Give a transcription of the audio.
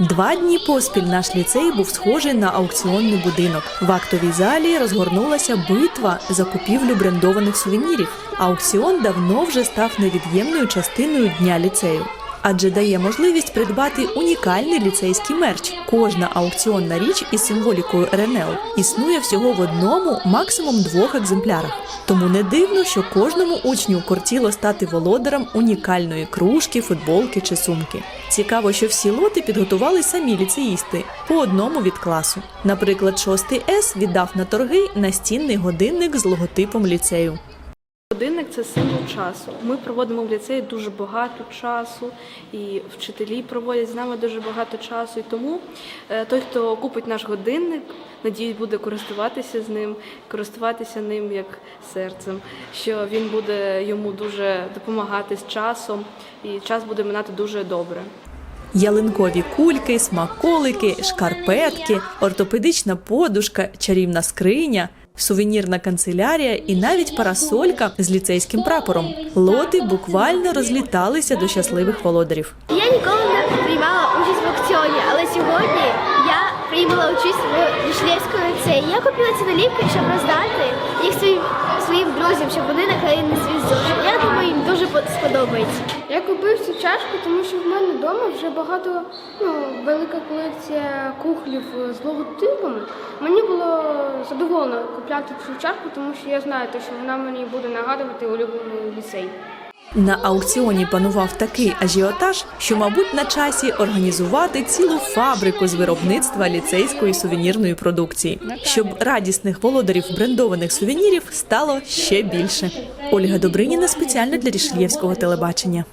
Два дні поспіль наш ліцей був схожий на аукціонний будинок. В актовій залі розгорнулася битва за купівлю брендованих сувенірів. Аукціон давно вже став невід'ємною частиною дня ліцею. Адже дає можливість придбати унікальний ліцейський мерч. Кожна аукціонна річ із символікою РНЛ існує всього в одному, максимум двох екземплярах. Тому не дивно, що кожному учню кортіло стати володарем унікальної кружки, футболки чи сумки. Цікаво, що всі лоти підготували самі ліцеїсти по одному від класу. Наприклад, 6 С віддав на торги настінний годинник з логотипом ліцею. Годинник це символ часу. Ми проводимо в ліцеї дуже багато часу, і вчителі проводять з нами дуже багато часу. І тому е, той, хто купить наш годинник, надіюсь, буде користуватися з ним, користуватися ним як серцем, що він буде йому дуже допомагати з часом, і час буде минати дуже добре. Ялинкові кульки, смаколики, шкарпетки, ортопедична подушка, чарівна скриня, сувенірна канцелярія і навіть парасолька з ліцейським прапором. Лоти буквально розліталися до щасливих володарів. Я ніколи не приймала участь в аукціоні, але сьогодні я приймала участь в Вішлєвському ліцеї. Я купила ці наліпки, щоб роздати їх своїм своїм друзям, щоб вони наклеїли на свій зошит. Я думаю, їм дуже по- сподобається. Я купив цю чашку, тому що в мене вдома вже багато, ну, велика колекція кухлів з логотипами. Мені було задоволено купляти цю чашку, тому що я знаю, що вона мені буде нагадувати улюблений ліцей. На аукціоні панував такий ажіотаж, що, мабуть, на часі організувати цілу фабрику з виробництва ліцейської сувенірної продукції, щоб радісних володарів брендованих сувенірів стало ще більше. Ольга Добриніна спеціально для Рішельєвського телебачення.